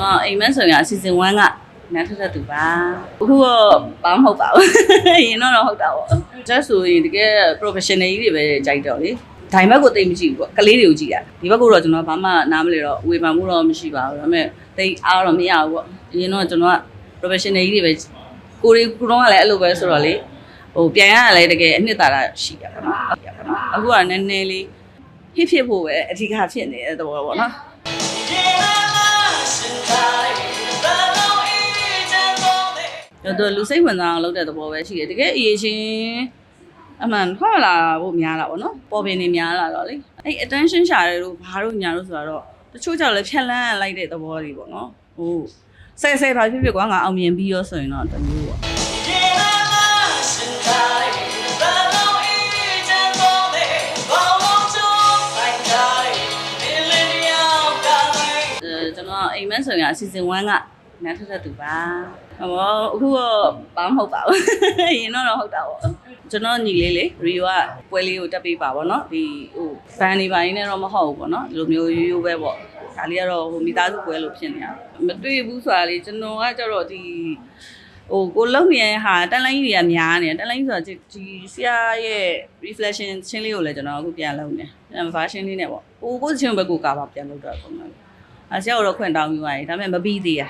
တော်အိမ်မက်ဆိုရင်အစီအစဉ်1ကနန်းထထတူပါအခုတော့ဘာမှမဟုတ်ပါဘူးအရင်တော့တော့ဟုတ်တာပေါ့ just ဆိုရင်တကယ် professional ကြီးတွေပဲကြိုက်တော့လေဒိုင်ဘက်ကိုတိတ်မကြည့်ဘူးပေါ့ကလေးတွေကိုကြည့်တာဒီဘက်ကတော့ကျွန်တော်ဘာမှနားမလဲတော့ဝေဖန်မှုတော့မရှိပါဘူးဒါပေမဲ့တိတ်အားတော့မရဘူးပေါ့အရင်တော့ကျွန်တော်က professional ကြီးတွေပဲကိုရီကိုတော့ကလည်းအဲ့လိုပဲဆိုတော့လေဟိုပြန်ရတာလည်းတကယ်အနှစ်သာရရှိရပါတော့အခုကနည်းနည်းလေးဟစ်ဖြစ်ဖို့ပဲအဓိကဖြစ်နေတဲ့သဘောပေါ့နော် တော့သူလူစိတ်ဝင်စားအောင်လုပ်တဲ့သဘောပဲရှိတယ်တကယ်အရေးချင်းအမှန်ထွက်လာဖို့များလာပေါ့နော်ပေါ်ပင်နေများလာတော့လေအဲ့ attention ရှာတယ်လို့ဘာလို့ညာလို့ဆိုတော့တချို့ကြောင့်လည်းဖြက်လန်းလိုက်တဲ့သဘောတွေပေါ့နော်ဟိုဆဲဆဲပါဖြစ်ဖြစ်ကွာငါအောင်မြင်ပြီးရောဆိုရင်တော့တမျိုးပေါ့ အဲကျွန်တော်အိမ်မက်ဆိုရင်အစီအစဉ်1ကနန်းထထတူပါဟောအခုတော့ဘာမှမဟုတ်ပါဘူးအရင်တော့တော့ဟုတ်တာပေါ့ကျွန်တော်ညီလေးလေရီယိုကပွဲလေးကိုတက်ပေးပါဗောနော်ဒီဟိုဘန်နေပိုင်းနဲ့တော့မဟုတ်ဘူးဗောနော်ဒီလိုမျိုးရိုးရိုးပဲဗောဒါလေးကတော့ဟိုမိသားစုပွဲလို့ဖြစ်နေတာမတွေ့ဘူးဆိုတာလေကျွန်တော်ကကြတော့ဒီဟိုကိုလုံးမြဲဟာတန်လိုင်းကြီးတွေကများနေတယ်တန်လိုင်းဆိုတာဒီဆရာရဲ့ reflection ချင်းလေးကိုလည်းကျွန်တော်အခုပြန်လုပ်နေတယ် version လေးနဲ့ပေါ့ကိုကိုချင်းဘက်ကိုကာပါပြန်လုပ်တော့ပုံမှန် အဆရာကတော့ခွင့်တောင်းပြီးသွားပြီဒါပေမဲ့မပြီးသေးရ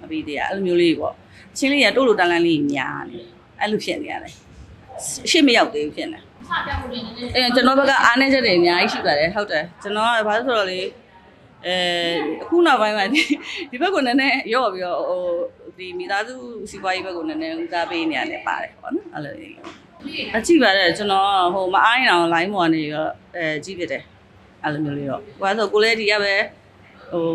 မပြီးသေးရအဲ့လိုမျိုးလေးပေါ့ချင်းလေးကတိုးလိုတန်လန်းလေးများနေအဲ့လိုဖြစ်နေရတယ်ရှေ့မရောက်သေးဘူးဖြစ်နေအဲကျွန်တော်ဘက်ကအားနေချက်တွေအများကြီးရှိပါတယ်ဟုတ်တယ်ကျွန်တော်ကဘာလို့ဆိုတော့လေအဲအခုနောက်ပိုင်းမှာဒီဒီဘက်ကနည်းနည်းရော့ပြီးတော့ဟိုဒီမိသားစုစီးပွားရေးဘက်ကနည်းနည်းဦးစားပေးနေရတယ်ပါတယ်ပေါ့နော်အဲ့လိုလေးအကြည့်ပါတယ်ကျွန်တော်ဟိုမအားရင်အောင် line ပေါ်နေရောအဲကြည့်ဖြစ်တယ်အဲ့လိုမျိုးလေးတော့ဘာလို့ဆိုကိုလည်းဒီကပဲ ဟို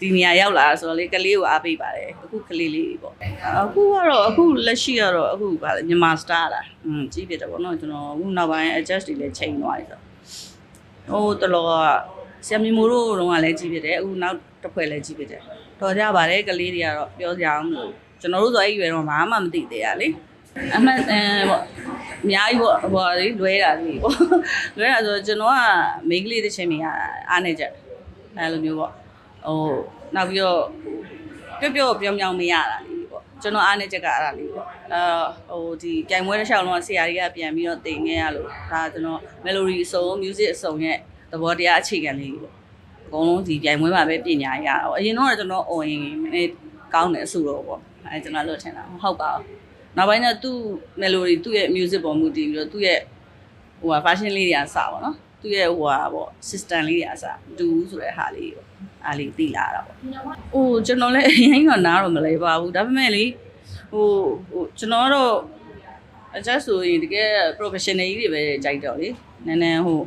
ဒီနေရာရောက်လာဆိုတော့လေကလေးကိုအားပေးပါတယ်အခုကလေးလေးပေါ့အခုကတော့အခုလက်ရှိကတော့အခုဗာလေမြန်မာစတာလားอืมကြီးပြတယ်ပေါ့နော်ကျွန်တော်အခုနောက်ပိုင်း adjust တွေလည်းချိန်သွားပြီဆိုတော့ဟိုတလောကဆရာမီမိုတို့တုန်းကလည်းကြီးပြတယ်အခုနောက်တစ်ဖွဲ့လည်းကြီးပြတယ်တော်ကြပါတယ်ကလေးတွေကတော့ပြောကြအောင်လို့ကျွန်တော်တို့ဆိုအဲ့ရွယ်တော့ဘာမှမသိသေးရလေအမှန်အဲပေါ့အများကြီးပေါ့ဟိုလေလွဲတာလေးပေါ့လွဲတာဆိုတော့ကျွန်တော်ကမိန်းကလေးတစ်ချင်းမြင်ရအားနေကြတယ် အဲ့လိုမျိုးပေါ့ဟိုနောက်ပြီးတော့ပျော့ပျော့ပြောင်းပြောင်းမရတာလေးပေါ့ကျွန်တော်အားနေချက်ကအဲ့ဒါလေးပေါ့အဲဟိုဒီပြိုင်ပွဲတစ်လျှောက်လုံးကဆရာကြီးကပြန်ပြီးတော့တင်ခဲ့ရလို့ဒါကျွန်တော် melody အစုံ music အစုံရဲ့သဘောတရားအခြေခံလေးပေါ့အကုန်လုံးဒီပြိုင်ပွဲမှာပဲပညာရတာပေါ့အရင်တော့ကျွန်တော် on ရင်နည်းကောင်းတယ်အဆူတော့ပေါ့အဲကျွန်တော်လို့ထင်တာမဟုတ်ပါဘူးနောက်ပိုင်းကျသူ့ melody သူ့ရဲ့ music ပေါ်မူတည်ပြီးတော့သူ့ရဲ့ဟိုဟာ fashion လေးတွေကစပါတော့ သူ့ရဲ့ဟိုဟာပေါ့ system လေးတွေကစတူဆိုတဲ့ဟာလေးပေါ့အားလေးသိလာတာပေါ့ဟိုကျွန်တော်လည်းအရင်ကနားတော့မလဲပါဘူးဒါပေမဲ့လေဟိုဟိုကျွန်တော်တော့ adjust ဆိုရင်တကယ် professional ကြီးတွေပဲကြိုက်တော့လေနည်းနည်းဟို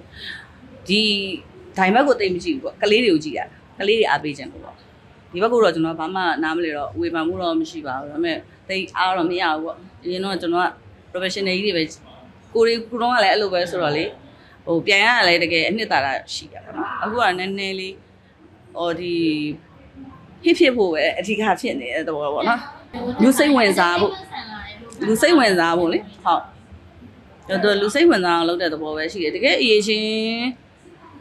ဒီဒိုင်ဘက်ကိုတိတ်မကြည့်ဘူးပေါ့ကလေးတွေကိုကြည့်တာကလေးတွေအားပေးခြင်းပေါ့ဒီဘက်ကတော့ကျွန်တော်ဘာမှနားမလဲတော့ဝေဖန်မှုတော့မရှိပါဘူးဒါပေမဲ့တိတ်အားတော့မရဘူးပေါ့အရင်တော့ကျွန်တော်က professional ကြီးတွေပဲကိုရီကိုတော့ကလည်းအဲ့လိုပဲဆိုတော့လေ ဟိုပြန်ရတာလည်းတကယ်အနှစ်သာရရှိရပါတော့အခုကနည်းနည်းလေးဟိုဒီဟစ်ဖြစ်ဖို့ပဲအဓိကဖြစ်နေတဲ့သဘောပေါ့နော်လူစိတ်ဝင်စားဖို့လူစိတ်ဝင်စားဖို့လေဟုတ်တော့သူလူစိတ်ဝင်စားအောင်လုပ်တဲ့သဘောပဲရှိတယ်တကယ်အရေးချင်း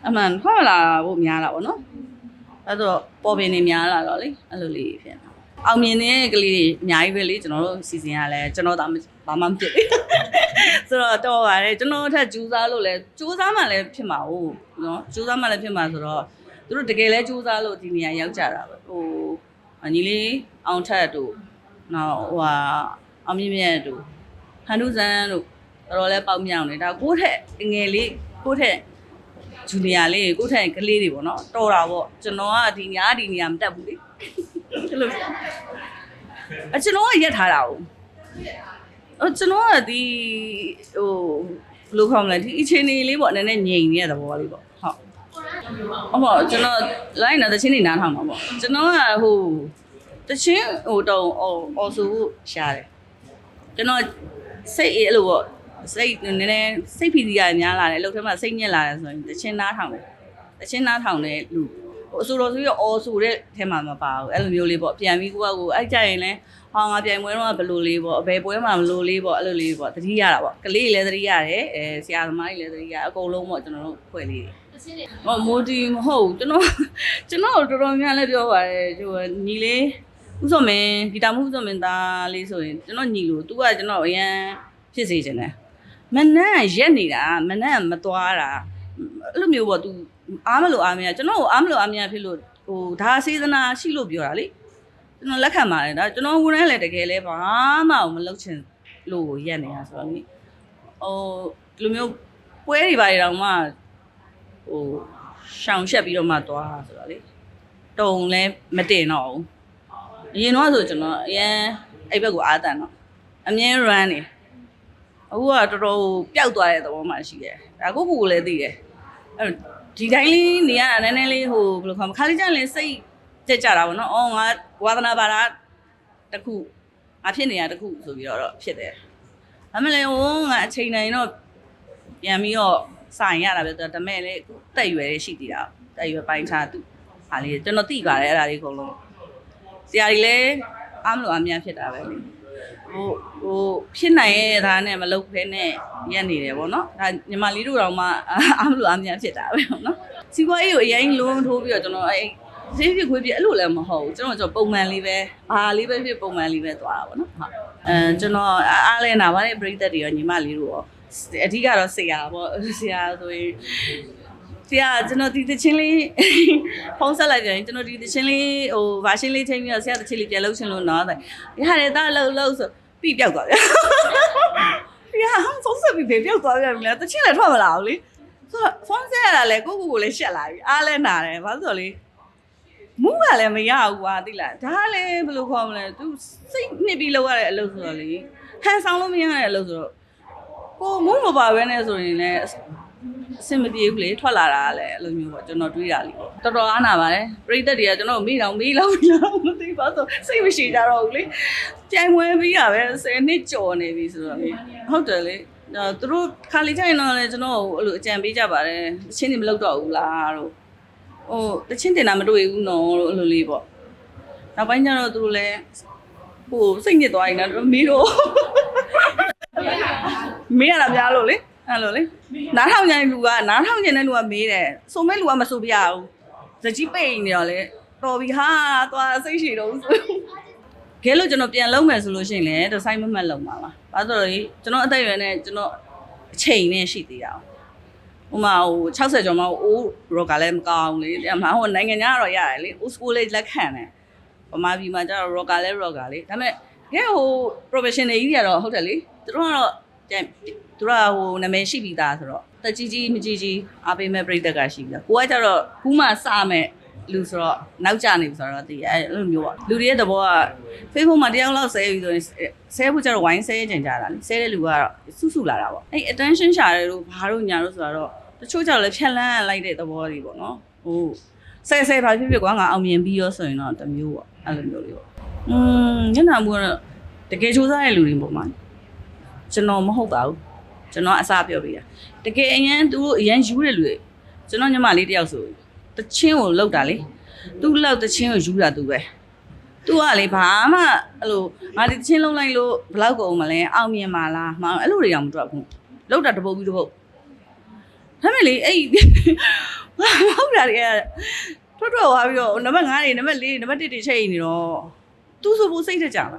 အမှန်ထွက်လာဖို့များလာပေါ့နော်အဲ့တော့ပေါ်ပင်နေများလာတော့လေအဲ့လိုလေးဖြစ်နေတာ အောင်မြင်နေတဲ့ကလေးတွေအများကြီးပဲလေကျွန်တော်တို့စီစဉ်ရလဲကျွန်တော်ဒါဘာမှမဖြစ်ဘူးဆိုတော့တော်ပါတယ်ကျွန်တော်ထက်ကြိုးစားလို့လဲကြိုးစားမှလည်းဖြစ်မှာဟုတ်နော်ကြိုးစားမှလည်းဖြစ်မှာဆိုတော့သူတို့တကယ်လဲကြိုးစားလို့ဒီနေရာရောက်ကြတာပဲဟိုညီလေးအောင်ထက်တို့နောက်ဟိုဟာအောင်မြင့်မြတ်တို့ဟန်ဒူဇန်တို့တော်တော်လဲပေါက်မြောက်နေဒါကိုယ့်ထက်ငယ်လေးကိုယ့်ထက်ဂျူနီယာလေးကိုယ့်ထက်ကလေးတွေပေါ့နော်တော်တာပေါ့ကျွန်တော်ကဒီညာဒီနေရာမတက်ဘူးလေ အဲ့လိုအကျွန်တော်ကရက်ထားတာ哦ဟိုကျွန်တော်ကဒီဟိုဘယ်လိုခေါ်မလဲဒီအချိန်လေးပေါ့နည်းနည်းငြိမ်နေတဲ့သဘောလေးပေါ့ဟုတ်အမောကျွန်တော် line တော့တချင်းနေနားထောင်မှာပေါ့ကျွန်တော်ကဟိုတချင်းဟိုတုံအော်အော်ဆိုဖို့ရှားတယ်ကျွန်တော်စိတ်အဲ့လိုပေါ့စိတ်နည်းနည်းစိတ်ဖီစီရများလာတယ်အလုပ်ထဲမှာစိတ်ညစ်လာတယ်ဆိုရင်တချင်းနားထောင်တယ်တချင်းနားထောင်တဲ့လူဟို အဆိုတော်ဆိုရအော်ဆိုတဲ့ထဲမှာမပါဘူးအဲ့လိုမျိုးလေးပေါ့ပြန်ပြီးကိုကကိုအဲ့ကြရင်လဲဟောငါပြိုင်ပွဲတော့ဘယ်လိုလေးပေါ့အဘယ်ပွဲမှာမလိုလေးပေါ့အဲ့လိုလေးပေါ့သတိရတာပေါ့ကလေးတွေလည်းသတိရတယ်အဲဆရာသမားတွေလည်းသတိရအကုန်လုံးပေါ့ကျွန်တော်တို့ဖွဲ့လေးတွေဟောမိုဒီမဟုတ်ဘူးကျွန်တော်ကျွန်တော်တော်တော်များများလည်းပြောပါတယ်ဟိုညီလေးဥစောမင်းဂီတာမဥစောမင်းသားလေးဆိုရင်ကျွန်တော်ညီလို့ तू ကကျွန်တော်အရန်ဖြစ်စေချင်တယ်မနက်ရက်နေတာမနက်မသွားတာအဲ့လိုမျိုးပေါ့ तू အားမလို့အားမရကျွန်တော်ကိုအားမလို့အားမရဖြစ်လို့ဟိုဒါစေသနာရှိလို့ပြောတာလေကျွန်တော်လက်ခံပါတယ်ဒါကျွန်တော်ဝန်ထမ်းလည်းတကယ်လဲဘာမှမလုပ်ချင်လို့ရက်နေတာဆိုတော့နိဟိုဒီလိုမျိုးပွဲတွေပါတွေတောင်မှဟိုရှောင်ရှက်ပြီးတော့မှသွားတာဆိုတော့လေတုံလဲမတင်တော့ဘူးအရင်တော့ဆိုကျွန်တော်အရင်အဲ့ဘက်ကိုအားတန်တော့အမြဲ run နေအခုကတော်တော်ပျောက်သွားတဲ့သဘောမှရှိတယ်ဒါကိုကိုကိုလည်းသိတယ်အဲ့တော့ ဒီတိုင်းလေးနေရတာနည်းနည်းလေးဟိုဘယ်လိုခေါ်မလဲခါလေးကျရင်လည်းစိတ်ကြက်ကြတာပေါ့နော်အော်ငါဝါသနာပါတာတစ်ခုငါဖြစ်နေရတစ်ခုဆိုပြီးတော့ဖြစ်တယ်ဒါမှလည်းဟိုငါအချိန်တိုင်းတော့ပြန်ပြီးတော့ဆိုင်ရတာပဲဆိုတော့ဒါမဲ့လေအခုတက်ရွယ်လေးရှိသေးတာတက်ရွယ်ပိုင်းခြားသူဟာလေးကျွန်တော်သိပါတယ်အဲ့ဒါလေးအကုန်လုံးဆရာကြီးလည်းအားမလို့အများဖြစ်တာပဲလေ ဟိုဟိုဖြစ်နိုင်ရဲ့ဒါနဲ့မလုပ်ဖဲနဲ့ရက်နေတယ်ဗောနော်ဒါညီမလေးတို့တော့မှအားမလို့အများဖြစ်တာပဲဗောနော်စီပွားရေးကိုအရင်လုံးထိုးပြီးတော့ကျွန်တော်အဲ့ဈေးဖြစ်ခွေးပြအဲ့လိုလည်းမဟုတ်ဘူးကျွန်တော်ကျွန်တော်ပုံမှန်လေးပဲဘာလေးပဲဖြစ်ပုံမှန်လေးပဲသွားတာဗောနော်ဟုတ်အဲကျွန်တော်အားလဲနာပါတယ်ပရိသတ်တွေရောညီမလေးတို့ရောအဓိကတော့ဆရာပေါ့ဆရာဆိုရင် ဆရာကျွန်တော်ဒီတချင်းလေးဖုန်းဆက်လိုက်ပြန်ရင်ကျွန်တော်ဒီတချင်းလေးဟိုဗာရှင်းလေးချိန်ပြီးတော့ဆရာတချင်းလေးပြန်လှုပ်ရှင်လို့နော်တဲ့ရရတယ်တားလှုပ်လှုပ်ဆိုပြီးပြောက်သွားပြန်ရဟမ်ဖုန်းဆက်ပြီးပဲပြောက်သွားပြန်ပြီလားတချင်းလည်းထွက်မလာဘူးလေဆိုတော့ဖုန်းဆက်ရတာလေကိုကိုကိုလည်းရှက်လာပြီအားလည်းနာတယ်ဘာလို့ဆိုလဲမူးကလည်းမရဘူးကွာသိလားဒါလည်းဘယ်လိုခေါ်မလဲသူစိတ်နှစ်ပြီးလောက်ရတဲ့အလုပ်ဆိုတော့လေဟန်ဆောင်လို့မရတဲ့အလုပ်ဆိုတော့ကိုမုန်းမပါဘဲနဲ့ဆိုရင်လည်း အဆင်မပြေဘူးလေထွက်လာတာလည်းအဲ့လိုမျိုးပေါ့ကျွန်တော်တွေးတာလေပေါ့တော်တော်အားနာပါတယ်ပြိသက်တွေကကျွန်တော်မေးတော့မေးလောက်ပြီးတော့မသိပါဆိုစိတ်မရှိကြတော့ဘူးလေကြိုင်ဝဲပြီးတာပဲ10နှစ်ကြော်နေပြီဆိုတော့လေဟုတ်တယ်လေအဲသူတို့ခါလီကြရင်တော့လေကျွန်တော်အဲ့လိုအကြံပေးကြပါတယ်တချင်းတွေမလုပ်တော့ဘူးလားတို့ဟိုတချင်းတင်တာမတွေ့ဘူးနော်လို့အဲ့လိုလေးပေါ့နောက်ပိုင်းကျတော့သူတို့လည်းဟိုစိတ်ညစ်သွားရင်တော့မေးတော့မေးရတာများလို့လေအဲ့လိုလေ နားထောင်ကြတဲ့လူကနားထောင်ကြတဲ့လူကမေးတယ်စုံမဲ့လူကမစုပြရဘူးဇကြီးပိတ်နေတော့လေတော်ပြီဟာသွားစိတ်ရှိတော့ဆိုကဲလို့ကျွန်တော်ပြန်လုံးမယ်ဆိုလို့ရှိရင်လည်းဒီဆိုင်မမတ်လုံးပါပါဘာလို့လဲကျွန်တော်အသက်အရွယ်နဲ့ကျွန်တော်အချိန်နဲ့ရှိသေးတာဟိုမှာဟို60ကျော်မှအိုးရောကလည်းမကောင်းလေအမှဟိုနိုင်ငံခြားကတော့ရတယ်လေ old school လေးလက်ခံတယ်ဗမာပြည်မှာကျတော့ rocker လဲ rocker လေဒါပေမဲ့ကဲဟို professional ကြီးတွေကတော့ဟုတ်တယ်လေသူတို့ကတော့ကြင် သူတို့ကဟိုနာမည်ရှိပြီးသားဆိုတော့တက်ကြီးကြီးမကြီးကြီးအားပေးမဲ့ပြိတ္တကရှိပြီးသားကိုကကျတော့ခုမှစမဲ့လူဆိုတော့နောက်ကျနေပြီဆိုတော့တည်အဲ့လိုမျိုးပေါ့လူတွေရဲ့သဘောက Facebook မှာတယောက်လောက်ဆဲပြီးဆိုရင်ဆဲဖို့ကျတော့ဝိုင်းဆဲကြင်ကြတာလေဆဲတဲ့လူကတော့စုစုလာတာပေါ့အဲ့ attention ရှာတယ်လို့ဘာလို့ညာလို့ဆိုတော့တချို့ကျတော့လည်းဖြက်လန်းလိုက်တဲ့သဘောတွေပေါ့နော်ဟိုဆဲဆဲဘာဖြစ်ဖြစ်ကွာငါအောင်မြင်ပြီးရောဆိုရင်တော့တမျိုးပေါ့အဲ့လိုမျိုးလေးပေါ့อืมညနာမှုကတော့တကယ်စူးစမ်းတဲ့လူတွေပေါ့မှာကျွန်တော်မဟုတ်ပါဘူး ကျွန်တော်အစားပြောပြတာတကယ်အရင်သူတို့အရင်ယူတဲ့လူတွေကျွန်တော်ညီမလေးတယောက်ဆိုတချင်းကိုလောက်တာလေသူ့လောက်တချင်းကိုယူတာသူပဲသူကလေဘာမှအဲ့လိုငါဒီတချင်းလုံးလိုက်လို့ဘလောက်ကုန်မလဲအောင်မြင်ပါလားမအောင်အဲ့လိုတွေတော့မတွက်ဘူးလောက်တာတပုတ်ပြီးတပုတ်ဒါမဲ့လေအဲ့ဟုတ်တာတွေကထွတ်ထွတ်သွားပြီးတော့နံပါတ်5တွေနံပါတ်4နံပါတ်1တွေချိန်နေတော့သူဆိုဖို့စိတ်တက်ကြပါ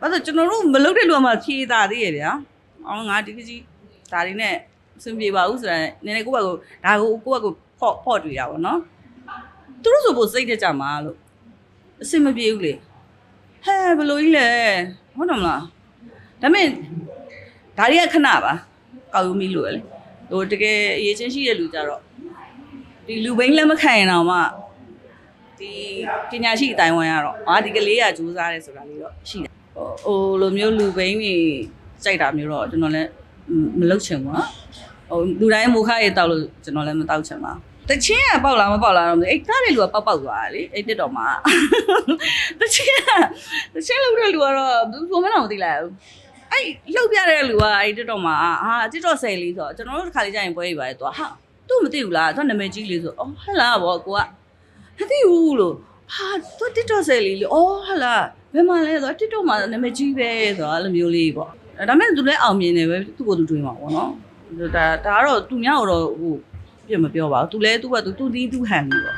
ဘာလို့ကျွန်တော်တို့မလုပ်တဲ့လူကမှဖြေးတာသေးရဲ့ဗျာအော်ငါဒီကြီး ဒါတွေနဲ့အဆင်ပြေပါဘူးဆိုတာနည်းနည်းကိုယ့်ဘက်ကိုဒါကိုကိုယ့်ဘက်ကိုဖော့ဖော့တွေ့တာပေါ့နော်သူတို့ဆိုဖို့စိတ်တက်ကြမှာလို့အဆင်မပြေဘူးလေဟဲဘယ်လိုကြီးလဲဟုတ်တယ်မလားဒါပေမဲ့ဒါတွေကခဏပါကောက်ယူမိလို့လေဟိုတကယ်အရေးချင်းရှိတဲ့လူကြတော့ဒီလူဘိန်းလက်မခံရင်တော့မှဒီပညာရှိအတိုင်းဝိုင်းကတော့အာဒီကလေးကစူးစားတယ်ဆိုတာလေးတော့ရှိတယ်ဟိုဟိုလိုမျိုးလူဘိန်းတွေကြိုက်တာမျိုးတော့ကျွန်တော်လည်း မလုပ်ချင်ဘူးနော်ဟိုလူတိုင်းမူခရေတောက်လို့ကျွန်တော်လည်းမတောက်ချင်ပါဘူးတချင်းကပေါက်လာမပေါက်လာတော့မသိအဲ့ကားတဲ့လူကပေါက်ပေါက်သွားတယ်လေအဲ့တက်တော်မှာတချင်းကတချင်းလောက်တဲ့လူကတော့ဘူးဘုံမတော့မသိလိုက်ဘူးအဲ့လောက်ပြတဲ့လူကအဲ့တက်တော်မှာဟာတက်တော်ဆယ်လေးဆိုတော့ကျွန်တော်တို့တစ်ခါလေးကြာရင်ပွဲရပါတယ်သူကဟာသူ့မသိဘူးလားသူနာမည်ကြီးလေးဆိုအော်ဟဲ့လားဗောကိုကမသိဘူးလို့ဟာသူတက်တော်ဆယ်လေးလေအော်ဟဲ့လားဘယ်မှာလဲဆိုတော့တက်တော်မှာနာမည်ကြီးပဲဆိုတော့အဲ့လိုမျိုးလေးပေါ့ ဒါပေမဲ့သူလည်းအောင်မြင်တယ်ပဲသူ့ကိုယ်သူတွေးမှာပေါ့နော်ဒါဒါကတော့သူများတော့ဟိုပြမပြောပါဘူးသူလဲသူကသူသူတီးသူဟန်ပြီပေါ့